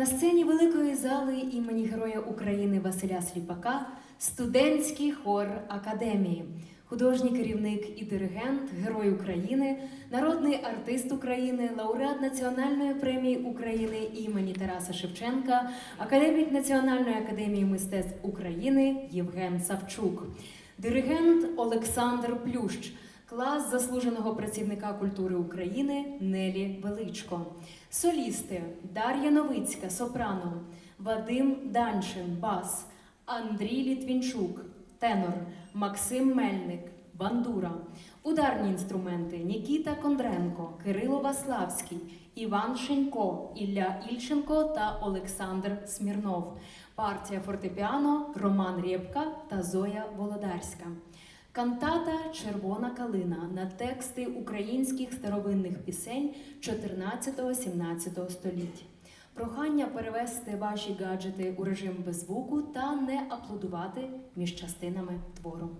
На сцені великої зали імені Героя України Василя Сліпака студентський хор Академії, художній керівник і диригент, Герой України, народний артист України, лауреат Національної премії України імені Тараса Шевченка, академік Національної академії мистецтв України Євген Савчук, диригент Олександр Плющ. Клас заслуженого працівника культури України Нелі Величко, солісти Дар'я Новицька, сопрано, Вадим Даншин, бас, Андрій Літвінчук, тенор, Максим Мельник, бандура, ударні інструменти Нікіта Кондренко, Кирило Ваславський, Іван Шенько, Ілля Ільченко та Олександр Смірнов. Партія фортепіано Роман Рєпка та Зоя Володарська. Кантата Червона калина на тексти українських старовинних пісень 14-17 століть. Прохання перевести ваші гаджети у режим без звуку та не аплодувати між частинами твору.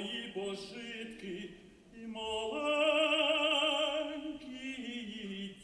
Мої пожитки і маленькі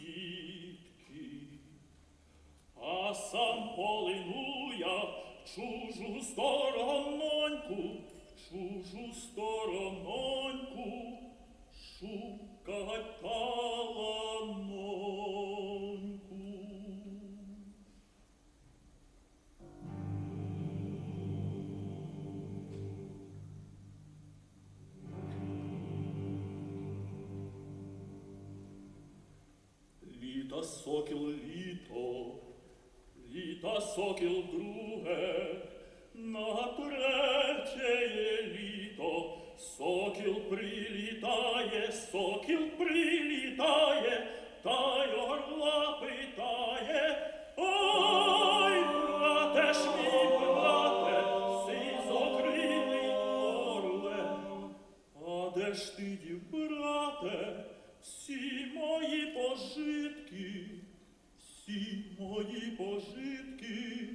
дітки. А сам полину я чужу сторононьку, в чужу сторононьку, літа сокіл друге, на третє літо сокіл прилітає, сокіл прилітає, та й орла питає. Ой, брате ж мій брате, сизокрилий орле, а де ж ти, дів, брате, всі мої пожитки, всі мої пожитки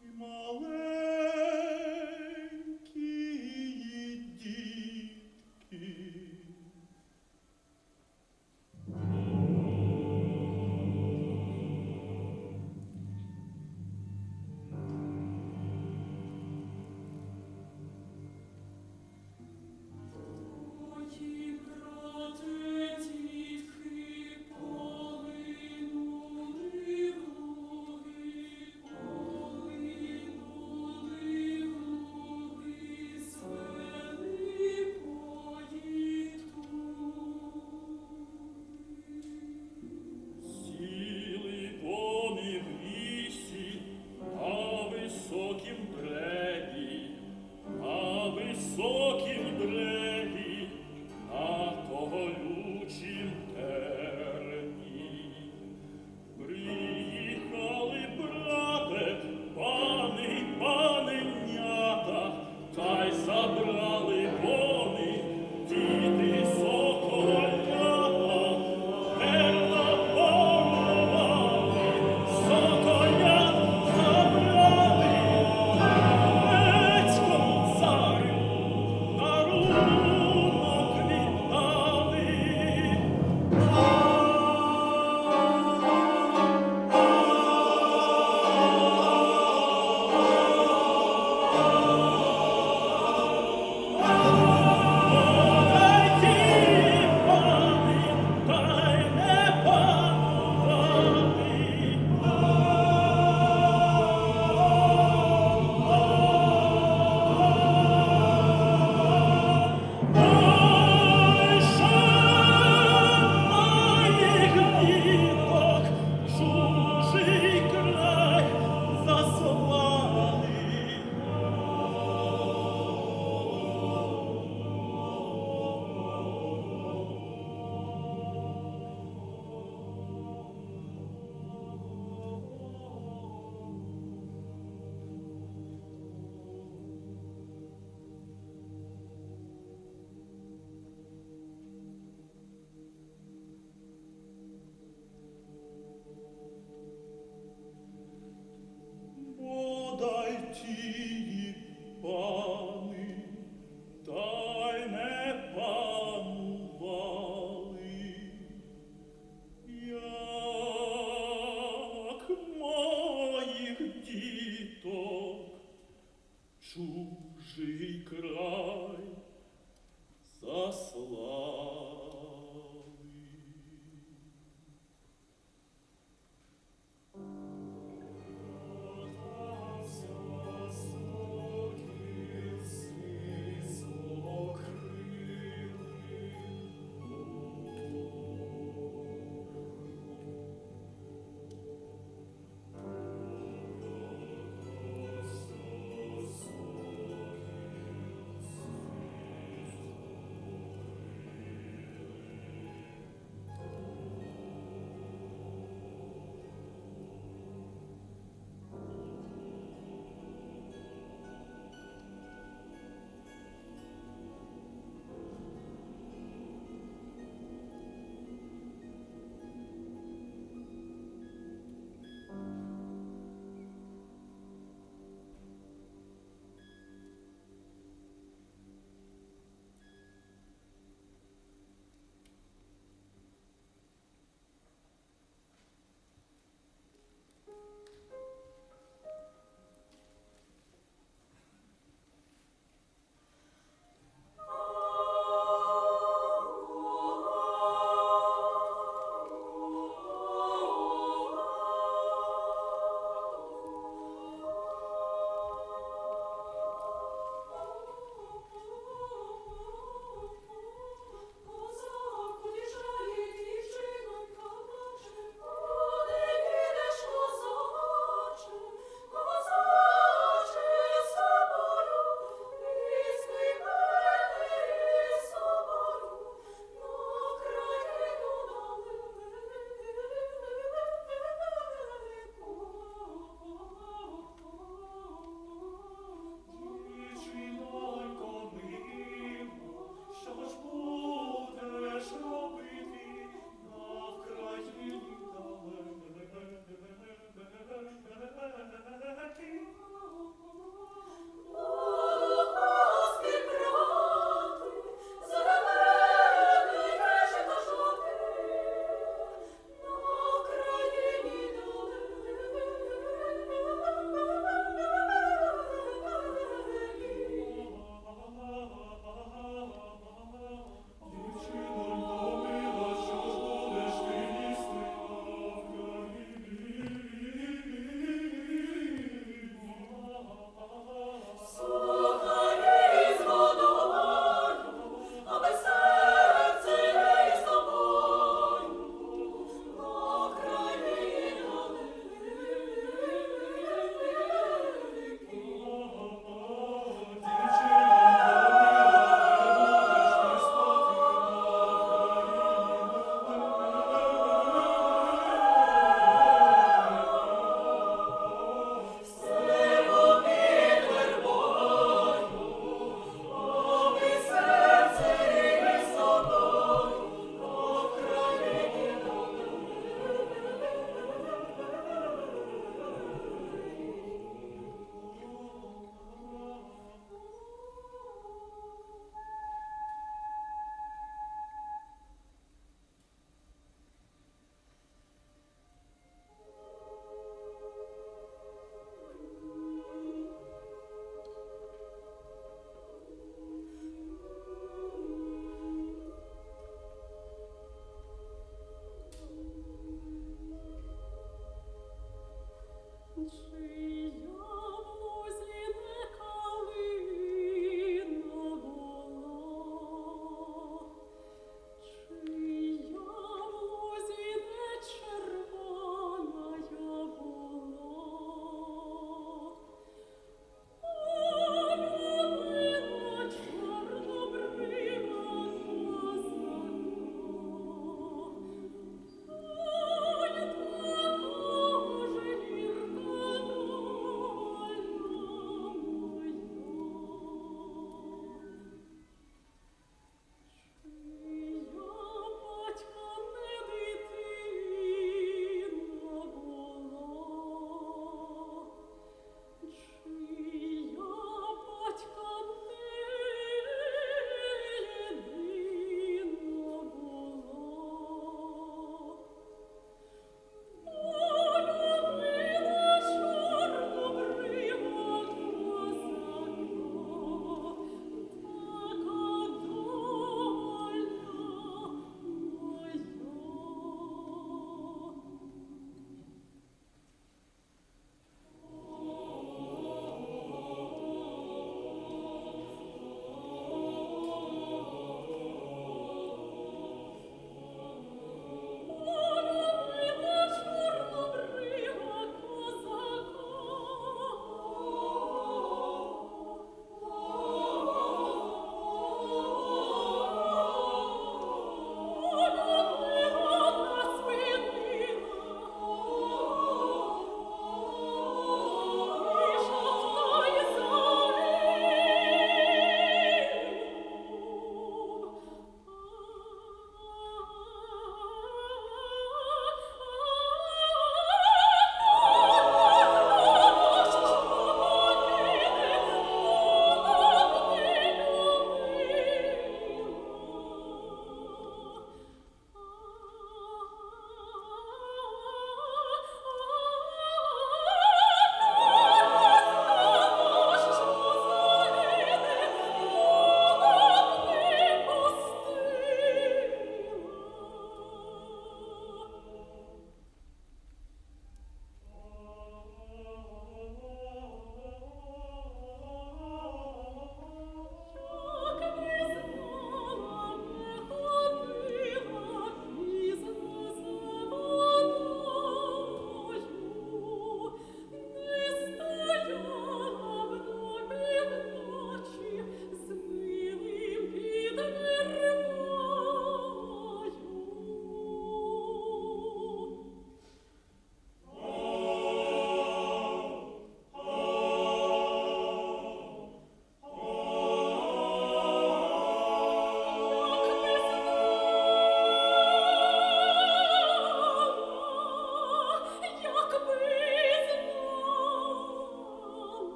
і маленькі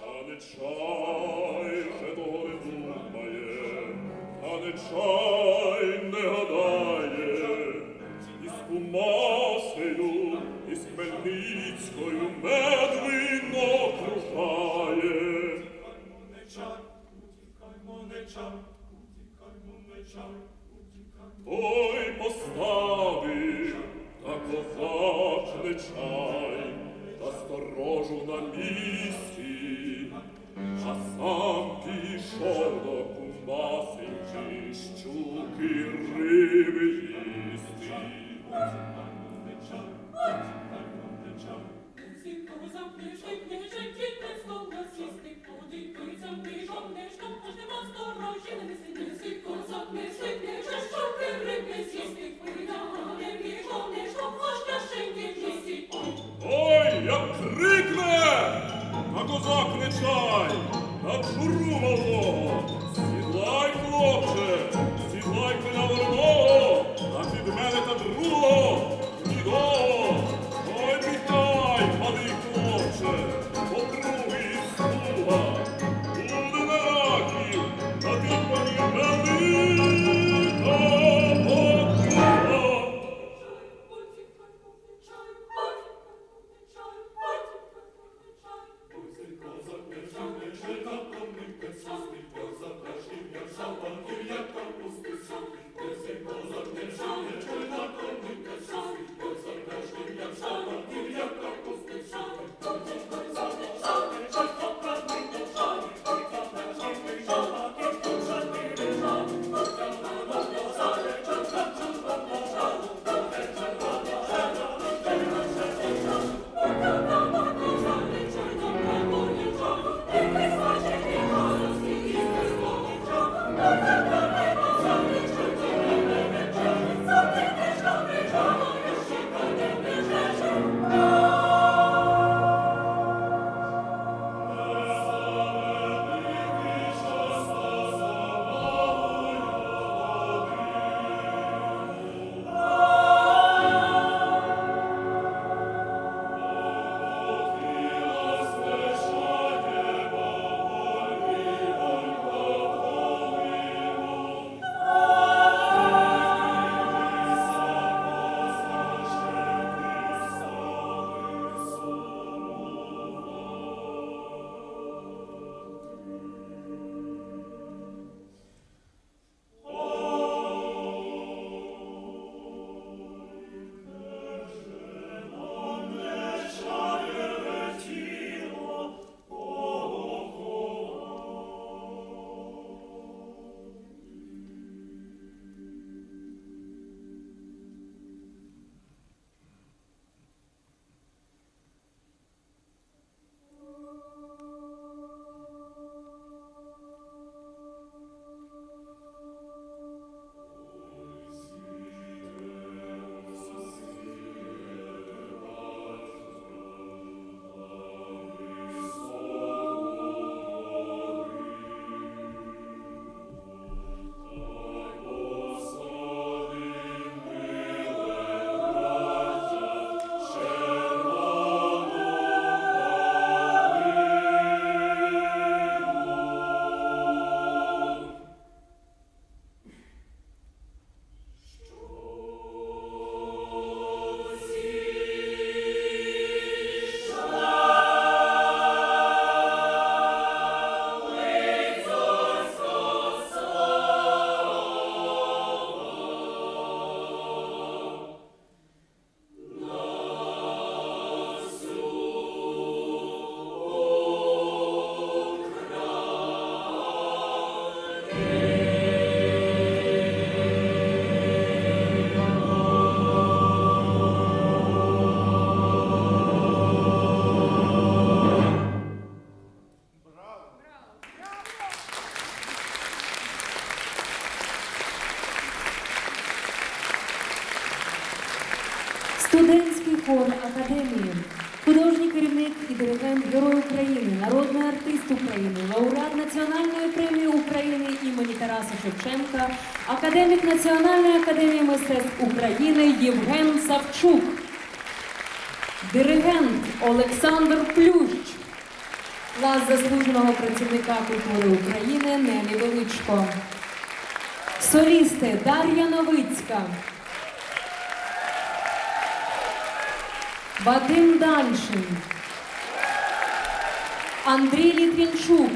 А не чай вже не думає, а не чай не гадає, із кумасею, із Хмельницькою медвино кружає. Ой, постав. Божу на місці, а сам пішов до кумбаси, щуки академії мистецтв України Євген Савчук, диригент Олександр Плющ, клас заслуженого працівника культури України Нелі Величко, солісти Дар'я Новицька, Вадим Даншин, Андрій Літвінчук,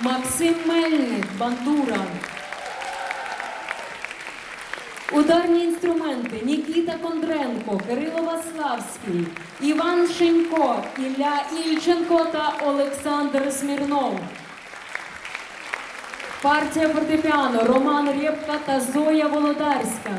Максим Мельник, бандура. Ударні інструменти Нікіта Кондренко, Кирило Ваславський, Іван Шенько, Ілля Ільченко та Олександр Смірнов. Партія фортепіано Роман Рєпка та Зоя Володарська.